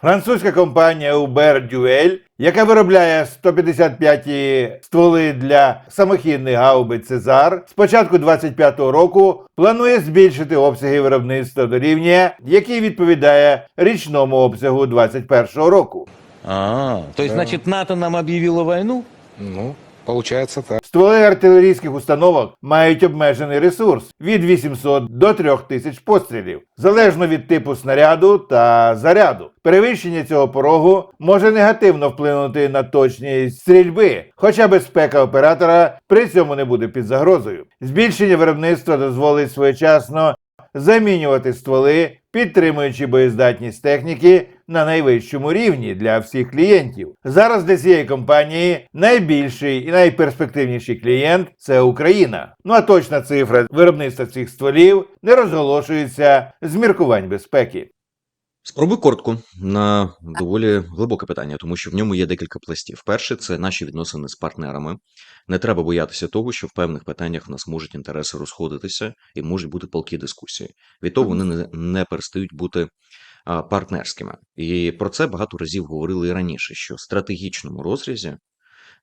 Французька компанія Uber Duel, яка виробляє 155 стволи для самохідних гаубиць Цезар, з початку 25-го року планує збільшити обсяги виробництва до рівня, який відповідає річному обсягу 21-го року. А, то есть, Да. значит, НАТО нам объявило войну? Ну, получается так. Стволи артилерійських установок мають обмежений ресурс від 800 до 3000 пострілів, залежно від типу снаряду та заряду. Перевищення цього порогу може негативно вплинути на точність стрільби, хоча безпека оператора при цьому не буде під загрозою. Збільшення виробництва дозволить своєчасно замінювати стволи, підтримуючи боєздатність техніки на найвищому рівні для всіх клієнтів. Зараз для цієї компанії найбільший і найперспективніший клієнт це Україна. Ну а точна цифра виробництва цих стволів не розголошується з міркувань безпеки. Спробуй коротко на доволі глибоке питання, тому що в ньому є декілька пластів. Перше, це наші відносини з партнерами. Не треба боятися того, що в певних питаннях в нас можуть інтереси розходитися і можуть бути палкі дискусії. Від того вони не, не перестають бути а, партнерськими. І про це багато разів говорили і раніше, що в стратегічному розрізі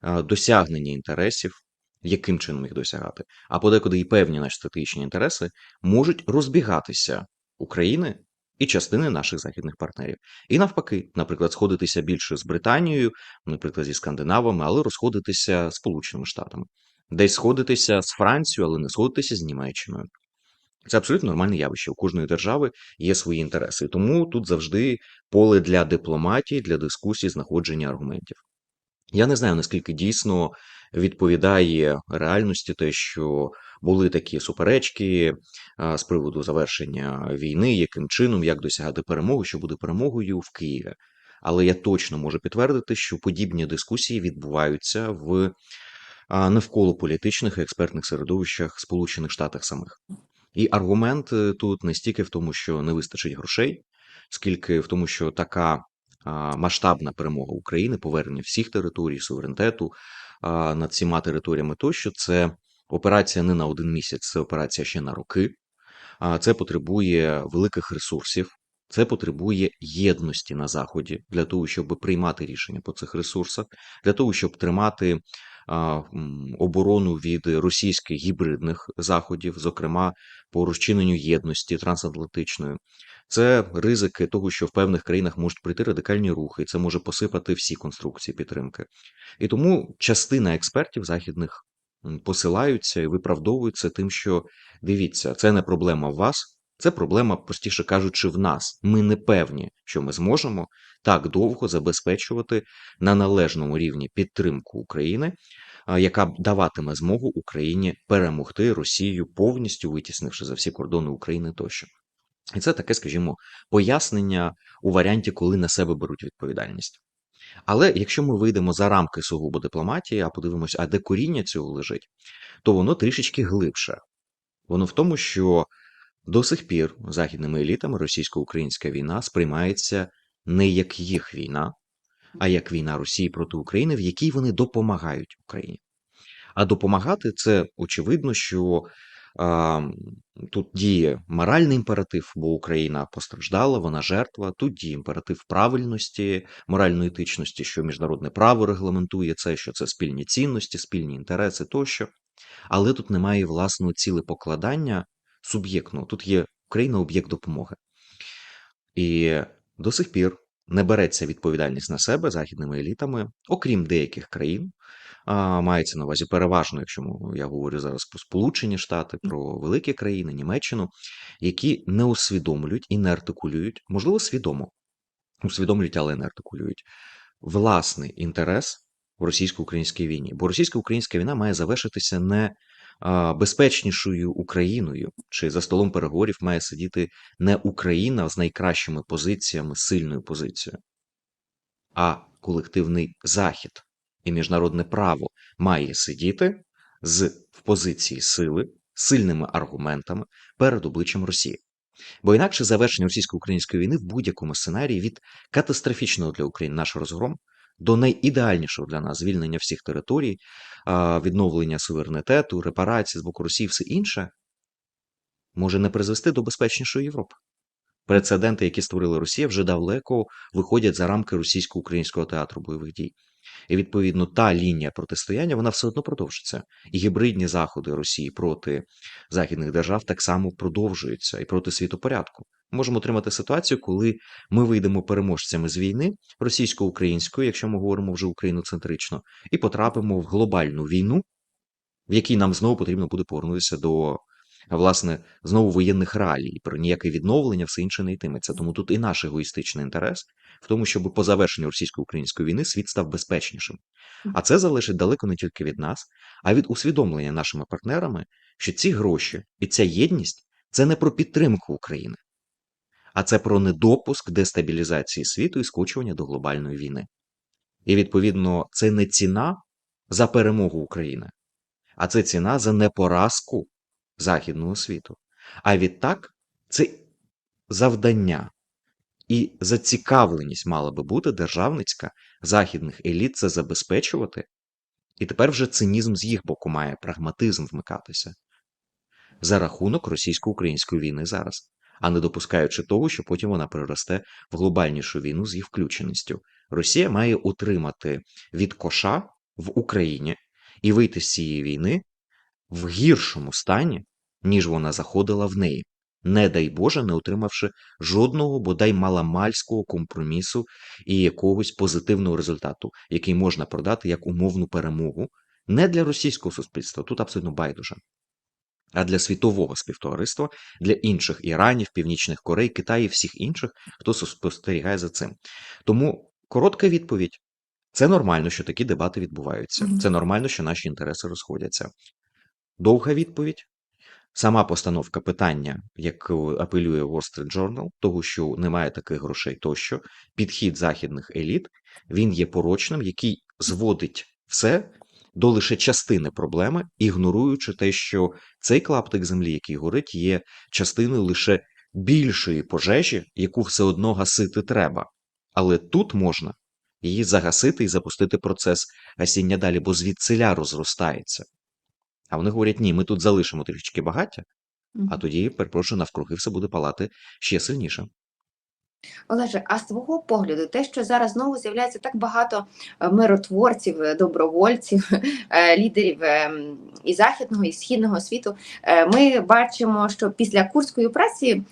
а, досягнення інтересів, яким чином їх досягати, а подекуди і певні наші стратегічні інтереси можуть розбігатися України і частини наших західних партнерів. І навпаки, наприклад, сходитися більше з Британією, наприклад, зі скандинавами, але розходитися з Сполученими Штатами, десь сходитися з Францією, але не сходитися з Німеччиною. Це абсолютно нормальне явище. У кожної держави є свої інтереси. Тому тут завжди поле для дипломатії, для дискусії, знаходження аргументів. Я не знаю, наскільки дійсно відповідає реальності те, що були такі суперечки з приводу завершення війни, яким чином, як досягати перемоги, що буде перемогою в Києві. Але я точно можу підтвердити, що подібні дискусії відбуваються в навколо політичних і експертних середовищах Сполучених Штатах самих. І аргумент е, тут не стільки в тому, що не вистачить грошей, скільки в тому, що така масштабна перемога України, повернення всіх територій, суверенітету над всіма територіями тощо, це операція не на один місяць, це операція ще на роки. А Це потребує великих ресурсів, це потребує єдності на Заході для того, щоб приймати рішення по цих ресурсах, для того, щоб тримати оборону від російських гібридних заходів, зокрема по розчиненню єдності трансатлантичної. Це ризики того, що в певних країнах можуть прийти радикальні рухи, і це може посипати всі конструкції підтримки. І тому частина експертів західних посилаються і виправдовуються тим, що дивіться, це не проблема в вас, це проблема, простіше кажучи, в нас. Ми не певні, що ми зможемо так довго забезпечувати на належному рівні підтримку України, яка даватиме змогу Україні перемогти Росію повністю витіснивши за всі кордони України тощо. І це таке, скажімо, пояснення у варіанті, коли на себе беруть відповідальність. Але якщо ми вийдемо за рамки сугубо дипломатії, а подивимося, а де коріння цього лежить, то воно трішечки глибше. Воно в тому, що до сих пір західними елітами російсько-українська війна сприймається не як їх війна, а як війна Росії проти України, в якій вони допомагають Україні. А допомагати це очевидно, що тут діє моральний імператив, бо Україна постраждала, вона жертва. Тут діє імператив правильності, морально-етичності, що міжнародне право регламентує це, що це спільні цінності, спільні інтереси тощо. Але тут немає власного цілепокладання суб'єктного. Тут є Україна об'єкт допомоги. І до сих пір не береться відповідальність на себе західними елітами, окрім деяких країн. А, мається на увазі переважно, якщо я говорю зараз про Сполучені Штати, про великі країни, Німеччину, які не усвідомлюють і не артикулюють, можливо, свідомо усвідомлюють, але не артикулюють власний інтерес в російсько-українській війні. Бо російсько-українська війна має завершитися не безпечнішою Україною, чи за столом переговорів має сидіти не Україна з найкращими позиціями, сильною позицією, а колективний Захід і міжнародне право має сидіти з в позиції сили, сильними аргументами перед обличчям Росії. Бо інакше завершення російсько-української війни в будь-якому сценарії від катастрофічного для України наш розгром до найідеальнішого для нас звільнення всіх територій, відновлення суверенітету, репарацій з боку Росії, все інше може не призвести до безпечнішої Європи. Прецеденти, які створила Росія, вже далеко виходять за рамки російсько-українського театру бойових дій. І відповідно та лінія протистояння вона все одно продовжиться. І гібридні заходи Росії проти західних держав так само продовжуються і проти світопорядку. Можемо отримати ситуацію, коли ми вийдемо переможцями з війни російсько-української, якщо ми говоримо вже україноцентрично, і потрапимо в глобальну війну, в якій нам знову потрібно буде повернутися до власне знову воєнних реалій. Про ніяке відновлення, все інше не йтиметься. Тому тут і наш егоїстичний інтерес в тому, щоб по завершенню російсько-української війни світ став безпечнішим. А це залежить далеко не тільки від нас, а від усвідомлення нашими партнерами, що ці гроші і ця єдність це не про підтримку України, а це про недопуск дестабілізації світу і скочування до глобальної війни. І відповідно, це не ціна за перемогу України, а це ціна за непоразку західного світу. А відтак, це завдання і зацікавленість мала би бути державницька західних еліт це забезпечувати. І тепер вже цинізм з їх боку має прагматизм вмикатися за рахунок російсько-української війни зараз, а не допускаючи того, що потім вона переросте в глобальнішу війну з їх включеністю. Росія має утримати від коша в Україні і вийти з цієї війни в гіршому стані, ніж вона заходила в неї, не дай Боже, не отримавши жодного бодай маламальського компромісу і якогось позитивного результату, який можна продати як умовну перемогу не для російського суспільства, тут абсолютно байдуже, а для світового співтовариства, для інших Іранів, Північних Корей, Китаїв, всіх інших, хто спостерігає за цим. Тому коротка відповідь: це нормально, що такі дебати відбуваються. Це нормально, що наші інтереси розходяться. Довга відповідь. Сама постановка питання, яку апелює Wall Street Journal, того, що немає таких грошей тощо, підхід західних еліт, він є порочним, який зводить все до лише частини проблеми, ігноруючи те, що цей клаптик землі, який горить, є частиною лише більшої пожежі, яку все одно гасити треба. Але тут можна її загасити і запустити процес гасіння далі, бо звідсиля розростається. А вони говорять, ні, ми тут залишимо трішечки багаття, а тоді, перепрошую, навкруги все буде палати ще сильніше. Олеже, а з твого погляду, те, що зараз знову з'являється так багато е, миротворців, е, добровольців, е, лідерів і західного, і східного світу, ми бачимо, що після курської операції е,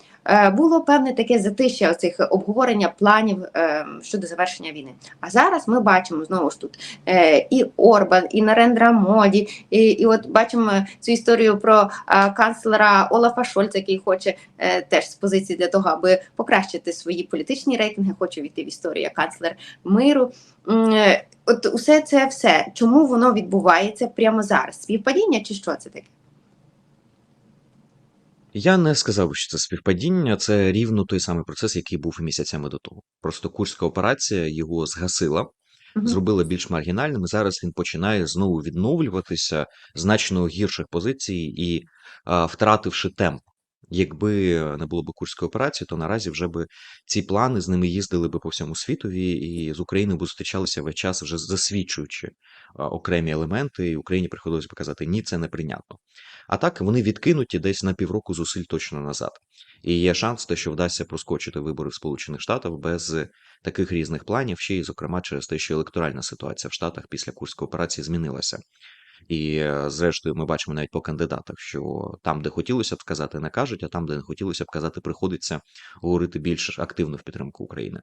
було певне таке затища оцих обговорення планів е, щодо завершення війни. А зараз ми бачимо знову ж тут е, і Орбан, і Нарендра Моді, і, і от бачимо цю історію про е, канцлера Олафа Шольца, який хоче е, теж з позиції для того, аби покращити свої політичні рейтинги, хоче війти в історію як канцлер миру. Е, От усе це все. Чому воно відбувається прямо зараз? Співпадіння чи що це таке? Я не сказав би, що це співпадіння, це рівно той самий процес, який був і місяцями до того. Просто курська операція його згасила, угу. зробила більш маргінальним. і Зараз він починає знову відновлюватися значно гірших позицій і а, втративши темп. Якби не було б курської операції, то наразі вже би ці плани з ними їздили би по всьому світові, і з Україною би зустрічалися весь час, вже засвідчуючи окремі елементи, і Україні приходилось би казати, ні, це неприйнятно. А так вони відкинуті десь на півроку зусиль точно назад. І є шанс, те, що вдасться проскочити вибори в Сполучених Штатах без таких різних планів, ще й, зокрема, через те, що електоральна ситуація в Штатах після курської операції змінилася. І, е, зрештою, ми бачимо навіть по кандидатах, що там, де хотілося б сказати, не кажуть, а там, де не хотілося б казати, приходиться говорити більш активно в підтримку України.